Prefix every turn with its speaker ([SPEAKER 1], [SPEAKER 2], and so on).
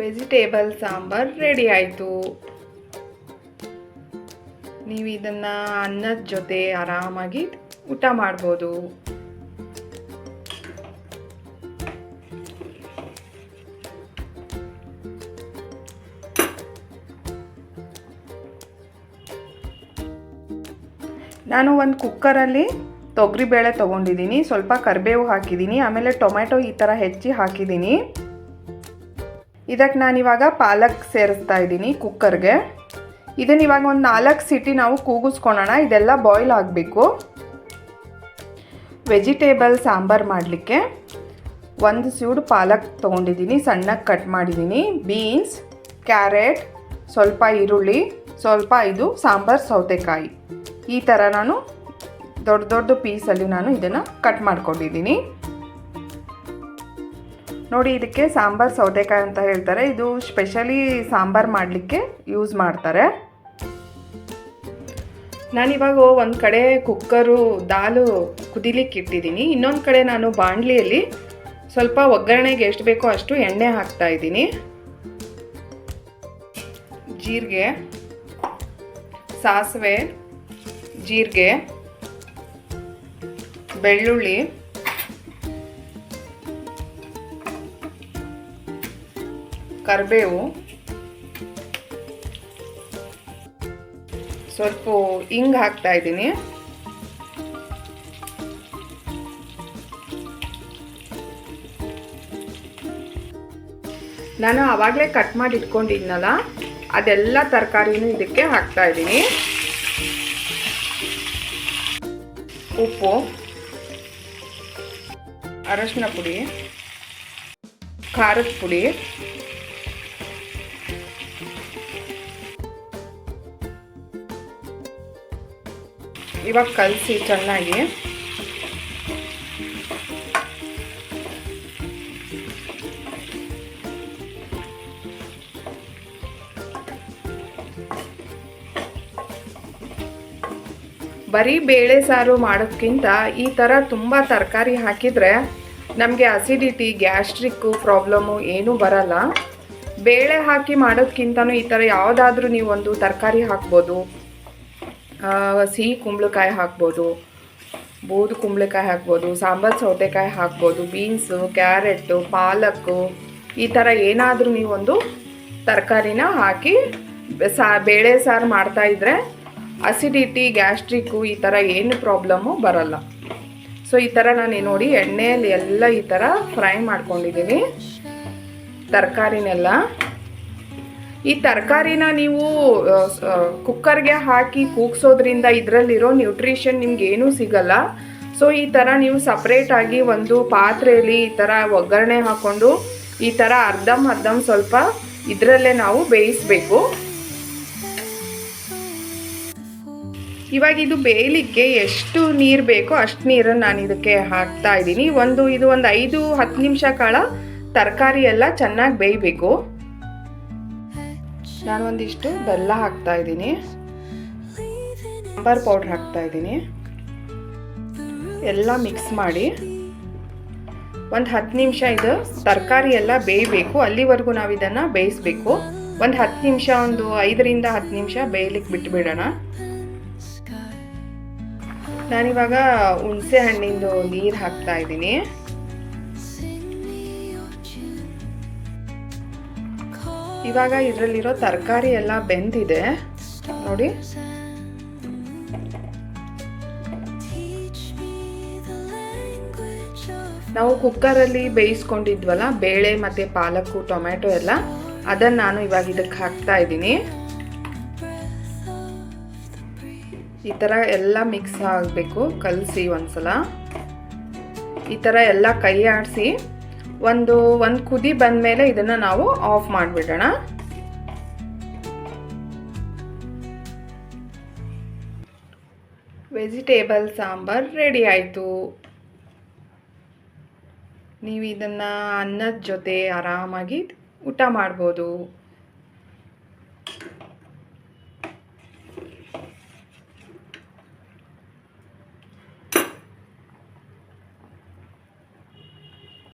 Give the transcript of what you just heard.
[SPEAKER 1] Vegetable sambar ready ಆಯಿತು. ನೀವು ಇದನ್ನು ಅನ್ನದ ಜೊತೆ ಆರಾಮಾಗಿ ಊಟ ಮಾಡ್ಬೋದು. ನಾನು ಒಂದು ಕುಕ್ಕರಲ್ಲಿ ತೊಗರಿಬೇಳೆ ತೊಗೊಂಡಿದ್ದೀನಿ, ಸ್ವಲ್ಪ ಕರಿಬೇವು ಹಾಕಿದ್ದೀನಿ, ಆಮೇಲೆ ಟೊಮೆಟೊ ಈ ಥರ ಹೆಚ್ಚಿ ಹಾಕಿದ್ದೀನಿ. ಇದಕ್ಕೆ ನಾನಿವಾಗ ಪಾಲಕ್ ಸೇರಿಸ್ತಾ ಇದ್ದೀನಿ ಕುಕ್ಕರ್ಗೆ. ಇದನ್ನ ಇವಾಗ ಒಂದು ನಾಲ್ಕು ಸಿಟಿ ನಾವು ಕೂಗಿಸ್ಕೊಳೋಣ. ಇದೆಲ್ಲ ಬಾಯ್ಲ್ ಆಗಬೇಕು. ವೆಜಿಟೇಬಲ್ ಸಾಂಬಾರು ಮಾಡಲಿಕ್ಕೆ ಒಂದು ಸೂಡು ಪಾಲಕ್ ತೊಗೊಂಡಿದ್ದೀನಿ. ಸಣ್ಣಗೆ ಕಟ್ ಮಾಡಿದ್ದೀನಿ. ಬೀನ್ಸ್ ಕ್ಯಾರೆಟ್ ಸ್ವಲ್ಪ ಈರುಳ್ಳಿ, ಸ್ವಲ್ಪ ಇದು ಸಾಂಬಾರು ಸೌತೆಕಾಯಿ. ಈ ಥರ ನಾನು ದೊಡ್ಡ ದೊಡ್ಡ ಪೀಸಲ್ಲಿ ನಾನು ಇದನ್ನು ಕಟ್ ಮಾಡ್ಕೊಂಡಿದ್ದೀನಿ. ನೋಡಿ, ಇದಕ್ಕೆ ಸಾಂಬಾರು ಸೌತೆಕಾಯಿ ಅಂತ ಹೇಳ್ತಾರೆ. ಇದು ಸ್ಪೆಷಲಿ ಸಾಂಬಾರು ಮಾಡಲಿಕ್ಕೆ ಯೂಸ್ ಮಾಡ್ತಾರೆ. ನಾನಿವಾಗ ಒಂದು ಕಡೆ ಕುಕ್ಕರು ದಾಲು ಕುದಿಲಿಕ್ಕೆ ಇಟ್ಟಿದ್ದೀನಿ. ಇನ್ನೊಂದು ಕಡೆ ನಾನು ಬಾಣಲಿಯಲ್ಲಿ ಸ್ವಲ್ಪ ಒಗ್ಗರಣೆಗೆ ಎಷ್ಟು ಬೇಕೋ ಅಷ್ಟು ಎಣ್ಣೆ ಹಾಕ್ತಾ ಇದ್ದೀನಿ. ಜೀರಿಗೆ, ಸಾಸಿವೆ, ಜೀರಿಗೆ, ಬೆಳ್ಳುಳ್ಳಿ ಕರಿಬೇವು. ಸ್ವಲ್ಪ ಇಂಗ್ ಹಾಕ್ತಾ ಇದ್ದೀನಿ. ನಾನು ಆವಾಗಲೇ ಕಟ್ ಮಾಡಿ ಇಟ್ಕೊಂಡಿದ್ನಲ್ಲ, ಅದೆಲ್ಲ ತರಕಾರಿನೂ ಇದಕ್ಕೆ ಹಾಕ್ತಾ ಇದ್ದೀನಿ. ಉಪ್ಪು, ಅರಶಿನ ಪುಡಿ, ಖಾರದ ಪುಡಿ ಇವಾಗ ಕಲಸಿ ಚೆನ್ನಾಗಿ. ಬರೀ ಬೇಳೆ ಸಾರು ಮಾಡೋದ್ಕಿಂತ ಈ ಥರ ತುಂಬ ತರಕಾರಿ ಹಾಕಿದರೆ ನಮಗೆ ಅಸಿಡಿಟಿ ಗ್ಯಾಸ್ಟ್ರಿಕ್ಕು ಪ್ರಾಬ್ಲಮ್ಮು ಏನೂ ಬರಲ್ಲ. ಬೇಳೆ ಹಾಕಿ ಮಾಡೋದ್ಕಿಂತನೂ ಈ ಥರ ಯಾವುದಾದ್ರೂ ನೀವು ಒಂದು ತರಕಾರಿ ಹಾಕ್ಬೋದು. ಸಿಹಿ ಕುಂಬಳಕಾಯಿ ಹಾಕ್ಬೋದು. ಬೂದು ಕುಂಬಳಕಾಯಿ ಹಾಕ್ಬೋದು, ಸಾಂಬಾರು ಸೌತೆಕಾಯಿ ಹಾಕ್ಬೋದು ಬೀನ್ಸು ಕ್ಯಾರೆಟು ಪಾಲಕ್ಕು ಈ ಥರ ಏನಾದರೂ ನೀವೊಂದು ತರಕಾರಿನ ಹಾಕಿ ಸಾ, ಬೇಳೆ ಸಾರು ಮಾಡ್ತಾಯಿದ್ರೆ ಅಸಿಡಿಟಿ ಗ್ಯಾಸ್ಟ್ರಿಕ್ಕು ಈ ಥರ ಏನು ಪ್ರಾಬ್ಲಮ್ಮು ಬರಲ್ಲ. ಸೊ ಈ ಥರ ನಾನು ನೋಡಿ ಎಣ್ಣೆಯಲ್ಲಿ ಎಲ್ಲ ಈ ಥರ ಫ್ರೈ ಮಾಡ್ಕೊಂಡಿದ್ದೀನಿ. ತರಕಾರಿನೆಲ್ಲ. ಈ ತರಕಾರಿನ ನೀವು ಕುಕ್ಕರ್ಗೆ ಹಾಕಿ ಕೂಗ್ಸೋದ್ರಿಂದ ಇದರಲ್ಲಿರೋ ನ್ಯೂಟ್ರಿಷನ್ ನಿಮ್ಗೆ ಏನೂ ಸಿಗಲ್ಲ. ಸೊ, ಈ ಥರ ನೀವು ಸಪ್ರೇಟಾಗಿ ಒಂದು ಪಾತ್ರೆಯಲ್ಲಿ ಈ ಥರ ಒಗ್ಗರಣೆ ಹಾಕ್ಕೊಂಡು ಈ ಥರ ಅರ್ಧಮ್ ಅರ್ಧಮ್ ಸ್ವಲ್ಪ ಇದರಲ್ಲೇ ನಾವು ಬೇಯಿಸಬೇಕು. ಇವಾಗ ಇದು ಬೇಯಲಿಕ್ಕೆ ಎಷ್ಟು ನೀರು ಬೇಕೋ ಅಷ್ಟು ನೀರನ್ನು ನಾನು ಇದಕ್ಕೆ ಹಾಕ್ತಾ ಇದ್ದೀನಿ. ಒಂದು, ಇದು ಒಂದು ಐದು, ಹತ್ತು ನಿಮಿಷ ಕಾಲ ತರಕಾರಿ ಎಲ್ಲ ಚೆನ್ನಾಗಿ ಬೇಯಬೇಕು. ನಾನು ಒಂದಿಷ್ಟು ಬೆಲ್ಲ ಹಾಕ್ತಾ ಇದ್ದೀನಿ. ಸಾಂಬಾರ್ ಪೌಡ್ರ್ ಹಾಕ್ತಾ ಇದ್ದೀನಿ. ಎಲ್ಲ ಮಿಕ್ಸ್ ಮಾಡಿ. ಒಂದು ಹತ್ತು ನಿಮಿಷ ಇದು ತರಕಾರಿ ಎಲ್ಲ ಬೇಯಬೇಕು. ಅಲ್ಲಿವರೆಗೂ ನಾವು ಇದನ್ನು ಬೇಯಿಸ್ಬೇಕು. ಒಂದು ಹತ್ತು ನಿಮಿಷ, ಒಂದು ಐದರಿಂದ ಹತ್ತು ನಿಮಿಷ ಬೇಯಲಿಕ್ಕೆ ಬಿಟ್ಟುಬಿಡೋಣ ನಾನಿವಾಗ ಹುಣಸೆ ಹಣ್ಣಿಂದು ನೀರು ಹಾಕ್ತಾ ಇದ್ದೀನಿ. ಇವಾಗ ಇದರಲ್ಲಿರೋ ತರಕಾರಿ ಎಲ್ಲ ಬೆಂದಿದೆ. ನೋಡಿ. ನಾವು ಕುಕ್ಕರಲ್ಲಿ ಬೇಯಿಸ್ಕೊಂಡಿದ್ವಲ್ಲ, ಬೇಳೆ ಮತ್ತು ಪಾಲಕ್ಕು ಟೊಮೆಟೊ ಎಲ್ಲ, ಅದನ್ನು ನಾನು ಇವಾಗ ಇದಕ್ಕೆ ಹಾಕ್ತಾ ಇದ್ದೀನಿ. ಈ ಥರ ಎಲ್ಲ ಮಿಕ್ಸ್ ಆಗಬೇಕು, ಕಲಸಿ ಒಂದ್ಸಲ. ಈ ಥರ ಎಲ್ಲ ಕೈ ಆಡಿಸಿ ಒಂದು ಒಂದು ಕುದಿ ಬಂದ ಮೇಲೆ ಇದನ್ನು ನಾವು ಆಫ್ ಮಾಡಿಬಿಡೋಣ. ವೆಜಿಟೇಬಲ್ ಸಾಂಬಾರ್ ರೆಡಿ ಆಯಿತು. ನೀವು ಇದನ್ನು ಅನ್ನದ ಜೊತೆ ಆರಾಮಾಗಿ ಊಟ ಮಾಡ್ಬೋದು.